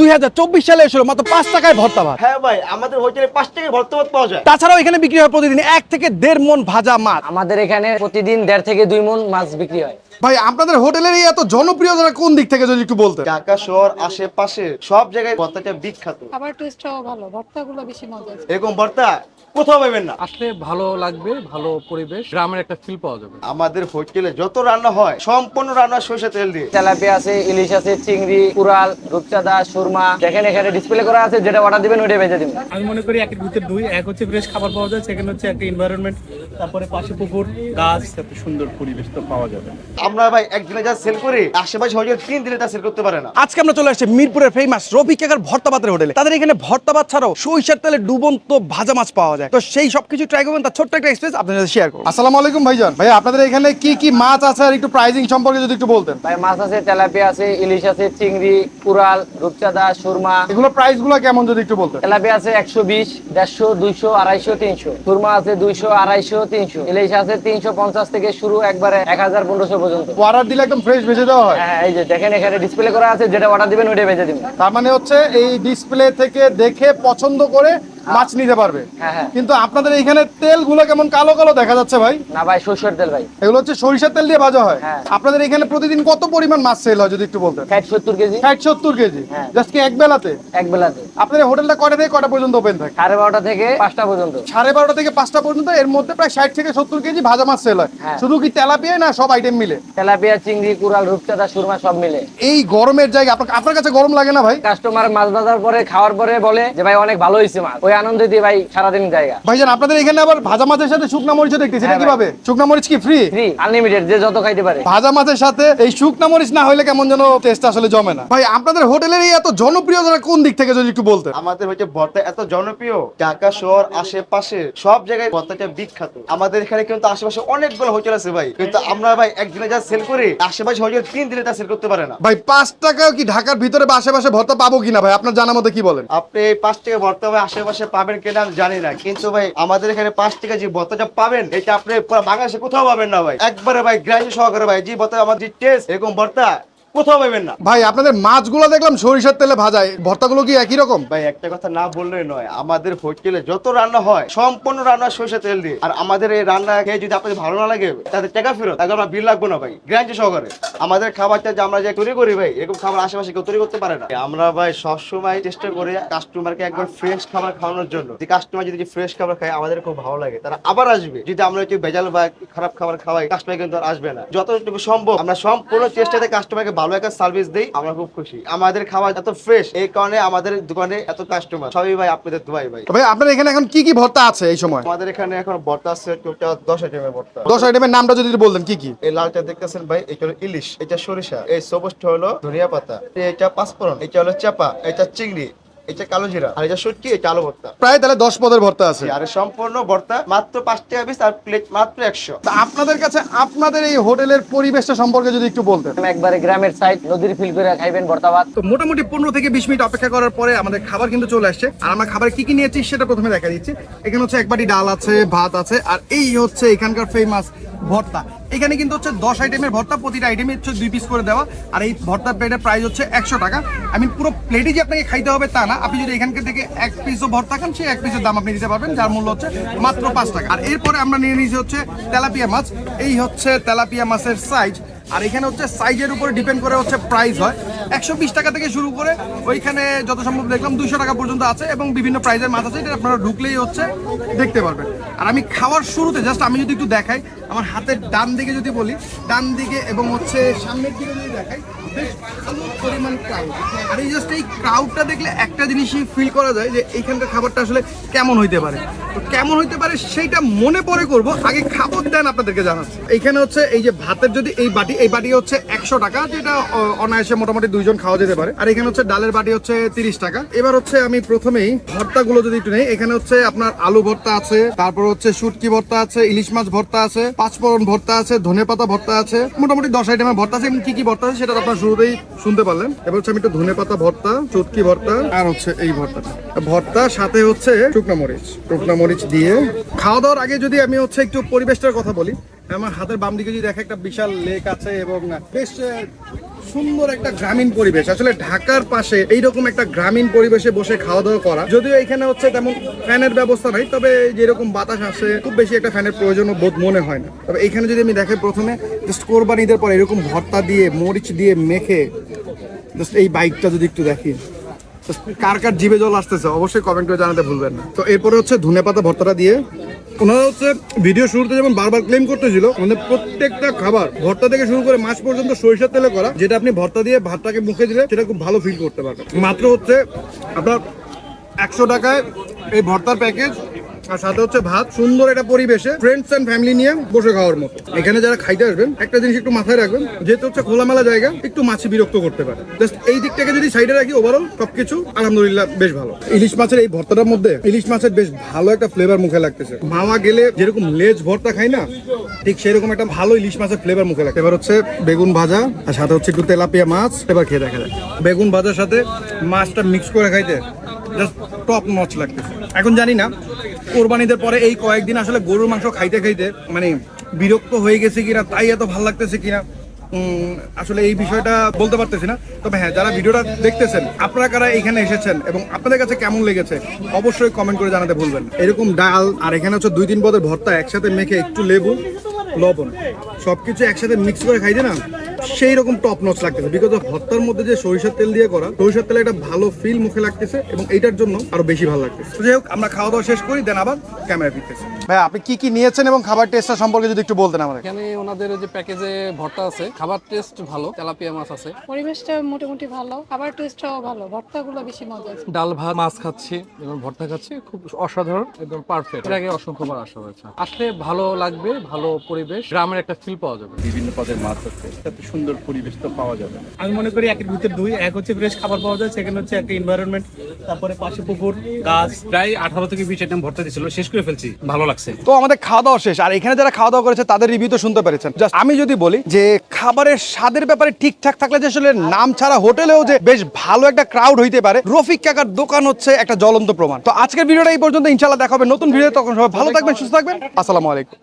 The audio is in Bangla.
দুই হাজার চব্বিশ সালে এসেছিল মাত্র পাঁচ টাকায় ভর্তা ভাত। হ্যাঁ ভাই আমাদের হোটেলে পাঁচ টাকায় ভর্তা পাওয়া যায়। তাছাড়াও এখানে বিক্রি হয় প্রতিদিন এক থেকে দেড় মন ভাজা মাছ। আমাদের এখানে প্রতিদিন দেড় থেকে দুই মন মাছ বিক্রি হয়। ভাই আপনাদের হোটেলের এই এত জনপ্রিয়তা কোন দিক থেকে যদি একটু বলতেন? ঢাকা শহর আশেপাশে সব জায়গায় ভর্তাটা বিখ্যাত। খাবার টেস্টটাও ভালো ভর্তাগুলো বেশি মজা এরকম ভর্তা কোথাও পাবেন না। আসলে ভালো লাগবে ভালো পরিবেশ গ্রামের একটা ফিল পাওয়া যাবে। আমাদের হোটেলে যত রান্না হয় সম্পূর্ণ রান্না সরষে তেল দিয়ে। তেলাপিয়া আছে ইলিশ আছে চিংড়ি কুরাল রূপচাঁদা সুরমা দেখেন এখানে ডিসপ্লে করা আছে যেটা অর্ডার দিবেন ওইটা দিবেন। আমি মনে করি একের ভিতরে দুই এক হচ্ছে ফ্রেশ খাবার পাওয়া যায় সেকেন্ড হচ্ছে একটা এনভায়রনমেন্ট তারপরে পাশে পুকুর গাছ তারপরে সুন্দর পরিবেশ তো পাওয়া যাবে। আমরা ভাই একদিনে যা সেল করি আশেপাশে তিন দিনে তা সেল করতে পারে না। আজকে আমরা চলে আসছি মিরপুরের ফেমাস রফিক কাকার ভর্তা ভাতের হোটেলে। তাদের এখানে ভর্তা ভাত ছাড়াও সরিষার তেলে ডুবন্ত ভাজা মাছ পাওয়া যায়। তো সেই সবকিছু ট্রাই করবেন তার ছোট্ট একটা এক্সপিরিয়েন্স আপনাদের সাথে শেয়ার করব। আসসালামু আলাইকুম ভাইজান। ভাই আপনাদের এখানে কি কি মাছ আছে আর একটু প্রাইজিং সম্পর্কে যদি একটু বলতেন? ভাই মাছ আছে তেলাপিয়া আছে ইলিশ আছে চিংড়ি কুরাল রূপচাঁদা সুরমা। এগুলো প্রাইসগুলো কেমন যদি একটু বলতে তেলাপিয়া আছে একশো বিশ দেড়শো দুইশো আড়াইশো তিনশো। সুরমা আছে দুইশো আড়াইশো তিনশো। ইলিশ আছে তিনশো পঞ্চাশ থেকে শুরু একবারে এক হাজার পনেরোশো পর্যন্ত। অর্ডার দিলে একদম ফ্রেশ ভেজে দেওয়া হয়? হ্যাঁ এই যে দেখেন এখানে ডিসপ্লে করা আছে যেটা অর্ডার দিবেন ওইটা বেঁচে দিবেন। তার মানে হচ্ছে এই ডিসপ্লে থেকে দেখে পছন্দ করে মাছ নিতে পারবে। হ্যাঁ হ্যাঁ। কিন্তু আপনাদের এখানে তেলগুলো কেমন কালো কালো দেখা যাচ্ছে ভাই? না ভাই সরষের তেল ভাই। এগুলো হচ্ছে সরিষার তেল দিয়ে ভাজা হয়। হ্যাঁ। আপনাদের এখানে প্রতিদিন কত পরিমাণ মাছ সেল হয় যদি একটু বলতেন? ষাট সত্তর কেজি। ষাট সত্তর কেজি। জাস্ট কি এক বেলাতে? এক বেলাতে। আপনাদের হোটেলটা কটা থেকে কটা পর্যন্ত ওপেন থাকে? সাড়ে বারোটা থেকে পাঁচটা পর্যন্ত। সাড়ে বারোটা থেকে পাঁচটা পর্যন্ত এর মধ্যে প্রায় ষাট থেকে সত্তর কেজি ভাজা মাছ সেল হয়। শুধু কি তেলাপিয়া না সব আইটেম মিলে? তেলাপিয়া চিংড়ি কুরাল রূপচাঁদা সুরমা সব মিলে। এই গরমের জায়গা আপনার আপনার কাছে গরম লাগে না ভাই? কাস্টমার মাছ বাজার পরে খাওয়ার পরে বলে যে ভাই অনেক ভালো হয়েছে মাছ। ওই আনন্দ দিয়ে ভাই সারাদিন জায়গা। ভাইজান আপনাদের এখানে আবার ভাজা মাছের সাথে শুকনা মরিচও দেখতেছি এটা হ্যাঁ কীভাবে? শুকনা মরিচ কি ফ্রি ফ্রি আনলিমিটেড যে যত খাইতে পারে। ভাজা মাছের সাথে এই শুকনা মরিচ না হলে কেমন যেন টেস্ট আসলে জমে না। ভাই আপনাদের হোটেলের এই এত জনপ্রিয়তা কোন দিক থেকে যদি একটু বলতেন? আমাদের হচ্ছে ভর্তা এত জনপ্রিয় ঢাকা শহর আশেপাশে সব জায়গায় ভর্তাটা বিখ্যাত। আমাদের এখানে কিন্তু আশেপাশে অনেকগুলো হোটেল আছে ভাই। কিন্তু আমরা ভাই একদিনে যা সেল করি আশেপাশে হোটেল তিন দিনে তা সেল করতে পারে না। ভাই পাঁচ টাকাও কি ঢাকার ভিতরে বা আশেপাশে ভর্তা পাবো কিনা ভাই? আপনার জানা মতে কি বলেন? আপনি এই পাঁচ টাকা ভর্তা হবে আশেপাশে পাবেন কিনা আমি জানি না। কিন্তু ভাই, আমাদের এখানে পাঁচ টাকা যে বতটা পাবেন, এটা আপনি বাংলাদেশে কোথাও পাবেন না ভাই। একবারে ভাই, গ্রাহ্য সহকারে ভাই, যে ভর্তা আমাদের টেস্ট এরকম ভর্তা কোথাও পাবেন না। ভাই আপনাদের মাছগুলো দেখলাম সরিষার তেলে ভাজায়। ভর্তাগুলো কি একই রকম? ভাই একটা কথা না বললেই নয়। আমাদের হোটেলে যত রান্না হয় সম্পূর্ণ রান্না সরষে তেল দিয়ে। আর আমাদের এই রান্না খেয়ে যদি আপনাদের ভালো না লাগে তাদের টাকা ফেরত। তাহলে আমরা বিল লাগবো না ভাই। গ্যারান্টি সহকারে। আমাদের খাবারটা যে আমরা যে তৈরি করি ভাই এরকম খাবার আশেপাশে কেউ তৈরি করতে পারে না। আমরা ভাই সবসময় চেষ্টা করি কাস্টমারকে একবার ফ্রেশ খাবার খাওয়ানোর জন্য। যে কাস্টমার যদি ফ্রেশ খাবার খায় আমাদের খুব ভালো লাগে। তারা আবার আসবে। যদি আমরা একটু ভেজাল বা খারাপ খাবার খাওয়াই কাস্টমার কিন্তু আর আসবে না। যতটুকু সম্ভব আমরা সম্পূর্ণ চেষ্টাতে কাস্টমারকে ভালো একটা সার্ভিস দিই আমরা খুব খুশি। আমাদের খাবার এত ফ্রেশ এই কারণে আমাদের দোকানে এত কাস্টমার সবই ভাই আপনাদের দোয়াই ভাই। তবে ভাই আপনার এখানে এখন কি কি ভর্তা আছে এই সময়? আমাদের এখানে এখন ভর্তা আছে টোটাল দশ আইটেমের ভর্তা। দশ আইটেমের নামটা যদি বলেন কি কি? এই লালটা দেখতেছেন ভাই এটা হলো ইলিশ এটা সরিষা এই সবুজটা হলো ধনিয়া পাতা এটা পাঁচফোড়ন এটা হলো চাপা এটা চিংড়ি এটা কালো জিরা। আর এটা শুটকি এটা আলু ভর্তা। প্রায় তাহলে দশ পদের ভর্তা আছে। আর সম্পূর্ণ ভর্তা মাত্র পাঁচ টাকা পিস আর প্লেট মাত্র একশো। তা আপনাদের কাছে আপনাদের এই হোটেলের পরিবেশটা সম্পর্কে যদি একটু বলতেন। একবারে গ্রামের সাইড নদীর ফিল করে খাইবেন ভর্তা ভাত তো মোটামুটি পনেরো থেকে বিশ মিনিট অপেক্ষা করার পরে আমাদের খাবার কিন্তু চলে আসছে। আর আমরা খাবার কি কি নিয়েছি সেটা প্রথমে দেখা দিচ্ছি। এখানে হচ্ছে একবারই ডাল আছে ভাত আছে আর এই হচ্ছে এখানকার ফেমাস ভর্তা। এখানে কিন্তু হচ্ছে দশ আইটেমের ভর্তা, প্রতিটা আইটেমে হচ্ছে দুই পিস করে দেওয়া। আর এই ভর্তার প্লেটের প্রাইস হচ্ছে একশো টাকা। আমি পুরো প্লেটই যে আপনাকে খাইতে হবে তা না। আপনি যদি এখানকার থেকে এক পিসও ভর্তা খান, সেই এক পিসের দাম আপনি দিতে পারবেন, যার মূল্য হচ্ছে মাত্র পাঁচ টাকা। আর এরপরে আমরা নিয়ে নিয়েছি হচ্ছে তেলাপিয়া মাছ। এই হচ্ছে তেলাপিয়া মাছের সাইজ আর এখানে হচ্ছে সাইজের উপরে ডিপেন্ড করে হচ্ছে প্রাইস হয়। একশো বিশ টাকা থেকে শুরু করে ওইখানে যত সম্ভব দেখলাম দুশো টাকা পর্যন্ত আছে এবং বিভিন্ন প্রাইজের মাছ আছে, এটা আপনারা ঢুকলেই হচ্ছে দেখতে পারবেন। আর আমি খাওয়ার শুরুতে জাস্ট আমি যদি একটু দেখাই, আমার হাতের ডান দিকে যদি বলি, ডান দিকে এবং হচ্ছে সামনের দিকে যদি দেখাই আর এই জাস্ট এই ক্রাউডটা দেখলে একটা জিনিসই ফিল করা যায় যে এইখানকার খাবারটা আসলে কেমন হইতে পারে। তো কেমন হইতে পারে সেইটা মনে পরে করব, আগে খাবার দেন আপনাদেরকে জানাচ্ছি। এইখানে হচ্ছে এই যে ভাতের যদি এই বাটি এই বাটি হচ্ছে একশো টাকা, যেটা অনায়াসে মোটামুটি দুইজন খাওয়া যেতে পারে। আর এখানে হচ্ছে ডালের বাটি হচ্ছে তিরিশ টাকা। এবার হচ্ছে আমি প্রথমেই ভর্তাগুলো যদি একটু নেই, এখানে হচ্ছে আপনার আলু ভর্তা আছে, তারপর হচ্ছে শুটকি ভর্তা আছে, ইলিশ মাছ ভর্তা আছে, পাঁচফোড়ন ভর্তা আছে ধনে পাতা ভর্তা আছে, মোটামুটি দশ আইটেমের ভর্তা আছে। এবং কি কি ভর্তা আছে সেটা আপনার শুরুতেই শুনতে পারলেন। এবার হচ্ছে আমি একটু ধনে পাতা ভর্তা, চটকি ভর্তা, আর হচ্ছে এই ভর্তাটা। ভর্তা সাথে হচ্ছে শুকনো মরিচ। শুকনো মরিচ দিয়ে খাওয়া দাওয়ার আগে যদি আমি হচ্ছে একটু পরিবেশটার কথা বলি, আমার হাতের বাম দিকে যদি দেখে একটা বিশাল লেক আছে এবং বেশ সুন্দর একটা গ্রামীণ পরিবেশ। আসলে ঢাকার পাশে এইরকম একটা গ্রামীণ পরিবেশে বসে খাওয়া দাওয়া করা, যদিও এখানে হচ্ছে তেমন ফ্যানের ব্যবস্থা নাই, তবে যেরকম বাতাস আসে, খুব বেশি একটা ফ্যানের প্রয়োজন বোধ মনে হয় না। তবে এখানে যদি আমি দেখে প্রথমে জাস্ট কোরবানিদের পর এরকম ভর্তা দিয়ে, মরিচ দিয়ে মেখে জাস্ট এই বাইকটা যদি একটু দেখি কার কার জিভে জল আসতেছে, অবশ্যই কমেন্ট করে জানাতে ভুলবেন না। তো এরপরে হচ্ছে ধনে পাতা ভর্তাটা দিয়ে ওনারা হচ্ছে ভিডিও শুরুতে যেমন বারবার ক্লেম করতেছিল মানে প্রত্যেকটা খাবার ভর্তা থেকে শুরু করে মাছ পর্যন্ত সরিষার তেলে করা, যেটা আপনি ভর্তা দিয়ে ভাতটাকে মুখে দিলে সেটা খুব ভালো ফিল করতে পারবেন। মাত্র হচ্ছে আপনার একশো টাকায় এই ভর্তার প্যাকেজ আর সাথে হচ্ছে ভাত, সুন্দর একটা পরিবেশে ফ্রেন্ডস এন্ড ফ্যামিলি নিয়ে বসে খাওয়ার মতো। এখানে যারা খাইতে আসবেন, একটা জিনিস একটু মাথায় রাখবেন, যেহেতু হচ্ছে খোলামেলা জায়গা, একটু মাছি বিরক্ত করতে পারে। জাস্ট এই দিকটাকে যদি সাইডে রাখি ওভারঅল সবকিছু আলহামদুলিল্লাহ বেশ ভালো। ইলিশ মাছের এই ভর্তাটার মধ্যে, ইলিশ মাছের বেশ ভালো একটা ফ্লেভার মুখে লাগতেছে। মামা গেলে যেরকম লেজ ভর্তা খাই না, ঠিক সেরকম একটা ভালো ইলিশ মাছের ফ্লেভার মুখে লাগে এবার হচ্ছে বেগুন ভাজা, আর সাথে হচ্ছে একটু তেলাপিয়া মাছ, এবার খেয়ে দেখা যায় বেগুন ভাজার সাথে মাছটা মিক্স করে খাইতে জাস্ট টপ নচ লাগতেছে। এখন জানি না কোরবানিদের পরে এই কয়েকদিন আসলে গরুর মাংস খাইতে খাইতে মানে বিরক্ত হয়ে গেছে কিনা, তাই এত ভালো লাগতেছে কিনা আসলে এই বিষয়টা বলতে পারতেছি না। তবে হ্যাঁ যারা ভিডিওটা দেখতেছেন, আপনারা কারা এখানে এসেছেন এবং আপনাদের কাছে কেমন লেগেছে, অবশ্যই কমেন্ট করে জানাতে ভুলবেন এরকম ডাল আর এখানে হচ্ছে দুই তিন পদের ভর্তা একসাথে মেখে একটু লেবু, লবণ, সবকিছু একসাথে মিক্স করে খাইতে না সেই রকম টপ নচ লাগতেছে। বিকজ অফ ভর্তার মধ্যে যে সরিষার তেল দিয়ে করা, সরিষার তেলে একটা ভালো ফিল মুখে লাগতেছে এবং এইটার জন্য আরও বেশি ভালো লাগতেছে। যাই হোক, আমরা খাওয়া দাওয়া শেষ করি দেন আবার ক্যামেরা ফিরতেছি। ভাই আপনি কি কি নিয়েছেন এবং খাবার টেস্টটা সম্পর্কে যদি একটু বলতেন আমাদের এখানে ওনাদের যে প্যাকেজে ভর্তা আছে খাবার টেস্ট ভালো তেলাপিয়া মাছ আছে। পরিবেশটা মোটামুটি ভালো খাবার টেস্টটাও ভালো ভর্তাগুলো বেশি মজা ডাল ভাত মাছ খাচ্ছি এবং ভর্তা খাচ্ছি খুব অসাধারণ একদম পারফেক্ট এর আগে অসংখ্যবার আসা হয়েছে। আসলে ভালো লাগবে ভালো পরিবেশ গ্রামের একটা ফিল পাওয়া যাবে। বিভিন্ন পদের মাছ আছে তাতে সুন্দর পরিবেশ তো পাওয়া যাবে। আমি মনে করি একের ভিতরে দুই এক হচ্ছে ফ্রেশ খাবার পাওয়া যায় সেকেন্ড হচ্ছে একটা এনভায়রনমেন্ট তারপরে পাশে পুকুর গাছ। প্রায় আঠারো থেকে বিশ আইটেম ভর্তা দিয়েছিল শেষ করে ফেলছি ভালো লাগছে। তো আমাদের খাওয়া দাওয়া শেষ। আর এখানে যারা খাওয়া দাওয়া করেছে, তাদের রিভিউ তো শুনতে পেরেছেন। জাস্ট আমি যদি বলি যে, খাবারের স্বাদের ব্যাপারে ঠিকঠাক থাকলে যে আসলে নাম ছাড়া হোটেলেও যে বেশ ভালো একটা ক্রাউড হইতে পারে, রফিক কাকার দোকান হচ্ছে একটা জ্বলন্ত প্রমাণ। তো আজকের ভিডিওটা এই পর্যন্ত। ইনশাল্লাহ দেখাবে নতুন ভিডিও তখন সবাই ভালো থাকবেন, সুস্থ থাকবেন। আসসালামু আলাইকুম।